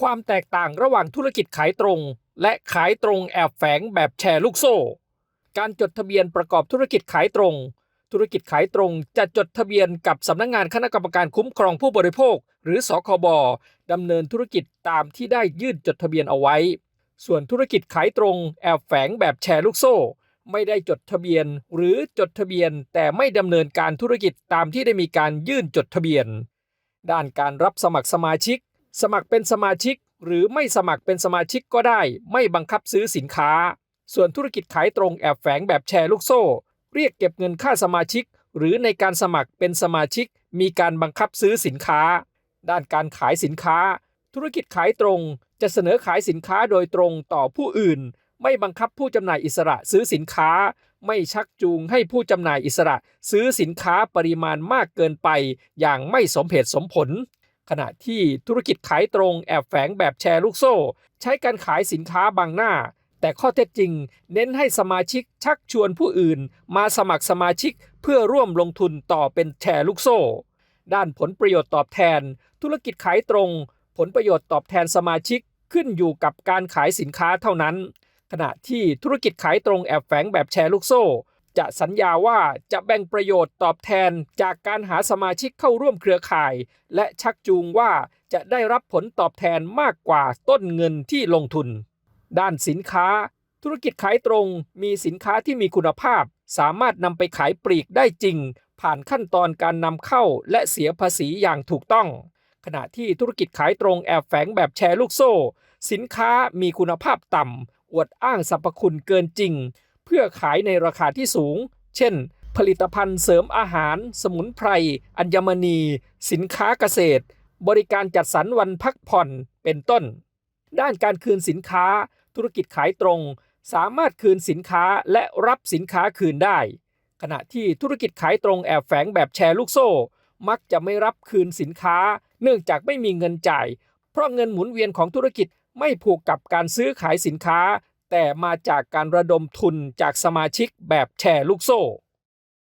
ความแตกต่างระหว่างธุรกิจขายตรง และขายตรงแอบแฝงแบบแชร์ลูกโซ่ การจดทะเบียนประกอบธุรกิจขายตรง ธุรกิจขายตรงจะจดทะเบียนกับสำนักงงานคณะกรรมการคุ้มครองผู้บริโภค หรือสคบดำเนินธุรกิจตามที่ได้ยื่นจดทะเบียนเอาไว้ ส่วนธุรกิจขายตรงแอบแฝงแบบแชร์ลูกโซ่ ไม่ได้จดทะเบียน หรือจดทะเบียน แต่ไม่ดำเนินการธุรกิจตามที่ได้มีการยื่นจดทะเบียน ด้านการรับสมัครสมาชิก สมัครเป็นสมาชิก หรือไม่สมัครเป็นสมาชิกก็ได้ ไม่บังคับซื้อสินค้า ส่วนธุรกิจขายตรงแอบแฝงแบบแชร์ลูกโซ่ เรียกเก็บเงินค่าสมาชิก หรือในการสมัครเป็นสมาชิก มีการบังคับซื้อสินค้า ด้านการขายสินค้า ธุรกิจขายตรง จะเสนอขายสินค้าโดยตรงต่อผู้อื่น ไม่บังคับผู้จำหน่ายอิสระซื้อสินค้า ไม่ชักจูงให้ผู้จำหน่ายอิสระ ซื้อสินค้าปริมาณมากเกินไป อย่างไม่สมเหตุสมผล ขณะที่ธุรกิจขายตรงแอบแฝงแบบแชร์ลูกโซ่ ใช้การขายสินค้าบางหน้า แต่ข้อเท็จจริง เน้นให้สมาชิกชักชวนผู้อื่น มาสมัครสมาชิกเพื่อร่วมลงทุนต่อเป็นแชร์ลูกโซ่ ด้านผลประโยชน์ตอบแทน ธุรกิจขายตรง ผลประโยชน์ตอบแทนสมาชิกขึ้นอยู่กับการขายสินค้าเท่านั้น ขณะที่ธุรกิจขายตรงแอบแฝงแบบแชร์ลูกโซ่ จะสัญญาว่าจะแบ่งประโยชน์ตอบแทนจากการหาสมาชิกเข้าร่วมเครือข่าย และชักจูงว่าจะได้รับผลตอบแทนมากกว่าต้นเงินที่ลงทุน ด้านสินค้า ธุรกิจขายตรงมีสินค้าที่มีคุณภาพ สามารถนำไปขายปลีกได้จริง ผ่านขั้นตอนการนำเข้าและเสียภาษีอย่างถูกต้อง ขณะที่ธุรกิจขายตรงแอบแฝงแบบแชร์ลูกโซ่ สินค้ามีคุณภาพต่ำอวดอ้างสรรพคุณเกินจริง เพื่อขายในราคาที่สูง เช่น ผลิตภัณฑ์เสริมอาหาร สมุนไพร อัญมณี สินค้าเกษตร บริการจัดสรรวันพักผ่อนเป็นต้น ด้านการคืนสินค้า ธุรกิจขายตรง สามารถคืนสินค้าและรับสินค้าคืนได้ ขณะที่ธุรกิจขายตรงแอบแฝงแบบแชร์ลูกโซ่ มักจะไม่รับคืนสินค้า เนื่องจากไม่มีเงินจ่าย เพราะเงินหมุนเวียนของธุรกิจไม่ผูกกับการซื้อขายสินค้า แต่มาจากการระดมทุนจากสมาชิกแบบแชร์ลูกโซ่